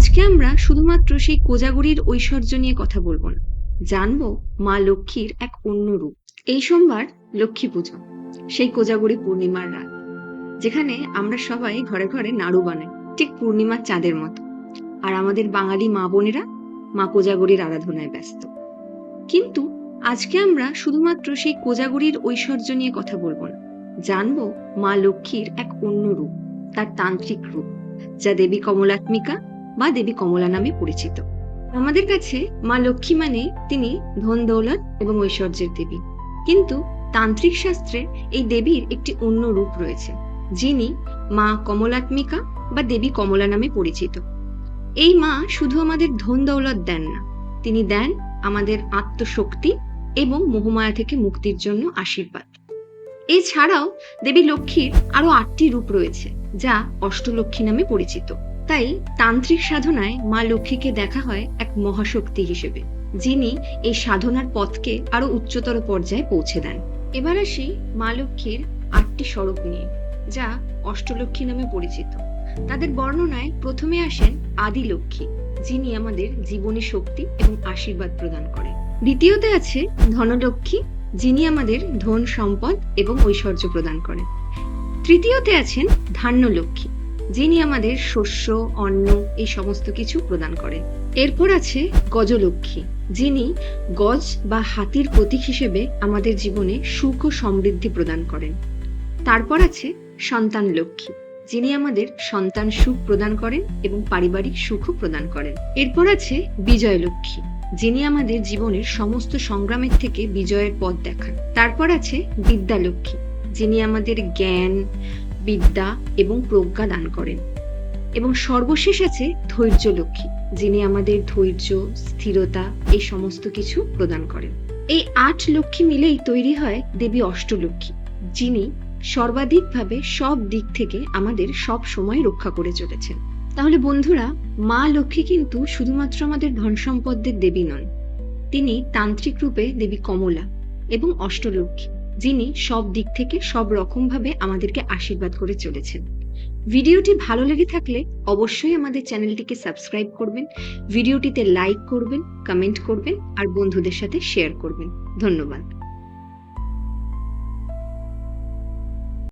আজকে আমরা শুধুমাত্র সেই কোজাগরীর ঐশ্বর্য নিয়ে কথা বলব না, জানব মা লক্ষ্মীর এক অন্য রূপ। এই সোমবার লক্ষ্মী পুজো, সেই কোজাগরী পূর্ণিমার রাত, যেখানে আমরা সবাই ঘরে ঘরে নাড়ু বানাই, ঠিক পূর্ণিমার চাঁদের মতো। আর আমাদের বাঙালি মা বোনেরা মা কোজাগরীর আরাধনায় ব্যস্ত। কিন্তু আজকে আমরা শুধুমাত্র সেই কোজাগরীর ঐশ্বর্য নিয়ে কথা বলব না, জানব মা লক্ষ্মীর এক অন্য রূপ, তার তান্ত্রিক রূপ, যা দেবী কমলাত্মিকা বা দেবী কমলা নামে পরিচিত। আমাদের কাছে মা লক্ষ্মী মানে তিনি ধন দৌলত এবং ঐশ্বর্যের দেবী। কিন্তু তান্ত্রিক শাস্ত্রে এই দেবীর একটি অন্য রূপ রয়েছে, যিনি মা কমলাত্মিকা বা দেবী কমলা নামে পরিচিত। এই মা শুধু আমাদের ধন দৌলত দেন না, তিনি দেন আমাদের আত্মশক্তি এবং মোহমায়া থেকে মুক্তির জন্য আশীর্বাদ। এছাড়াও দেবী লক্ষ্মীর আরও আটটি রূপ রয়েছে, যা অষ্টলক্ষ্মী নামে পরিচিত। তাই তান্ত্রিক সাধনায় মা লক্ষ্মীকে দেখা হয় এক মহাশক্তি হিসেবে, যিনি এই সাধনার পথকে আরও উচ্চতর পর্যায়ে পৌঁছে দেন। এবার আসি মা লক্ষ্মীর আটটি স্বরূপ নিয়ে, যা অষ্টলক্ষ্মী নামে পরিচিত। তাদের বর্ণনায় প্রথমে আসেন আদি লক্ষ্মী যিনি আমাদের জীবনী শক্তি এবং আশীর্বাদ প্রদান করেন দ্বিতীয়তে আছে ধনলক্ষ্মী, যিনি আমাদের ধন সম্পদ এবং ঐশ্বর্য প্রদান করেন তৃতীয়তে আছেন ধান্য লক্ষ্মী যিনি আমাদের শস্য, অন্ন, এই সমস্ত কিছু প্রদান করেন। এরপর আছে গজলক্ষ্মী, যিনি গজ বা হাতির প্রতীক হিসেবে আমাদের জীবনে সুখ ও সমৃদ্ধি প্রদান করেন। তারপর আছে সন্তান লক্ষ্মী, যিনি আমাদের সন্তান সুখ প্রদান করেন এবং পারিবারিক সুখও প্রদান করেন। এরপর আছে বিজয় লক্ষ্মী যিনি আমাদের জীবনের সমস্ত সংগ্রামের থেকে বিজয়ের পথ দেখান। তারপর আছে বিদ্যালক্ষ্মী, যিনি আমাদের জ্ঞান বিদ্যা এবং প্রজ্ঞা দান করেন। এবং সর্বশেষ আছে ধৈর্য লক্ষ্মী, যিনি আমাদের ধৈর্য, স্থিরতা, এই সমস্ত কিছু প্রদান করেন। এই আট লক্ষ্মী মিলেই তৈরি হয় দেবী অষ্টলক্ষ্মী, যিনি সর্বাধিকভাবে সব দিক থেকে আমাদের সব সময় রক্ষা করে চলেছেন। তাহলে বন্ধুরা, মা লক্ষ্মী কিন্তু শুধুমাত্র আমাদের ধন সম্পদের দেবী নন, তিনি তান্ত্রিক রূপে দেবী কমলা এবং অষ্টলক্ষ্মী। যিনি সব দিক থেকে সব রকম ভাবে আমাদেরকে আশীর্বাদ করে চলেছেন। ভিডিওটি ভালো লেগে থাকলে অবশ্যই আমাদের চ্যানেলটিকে সাবস্ক্রাইব করবেন, ভিডিওটিতে লাইক করবেন, কমেন্ট করবেন আর বন্ধুদের সাথে শেয়ার করবেন। ধন্যবাদ।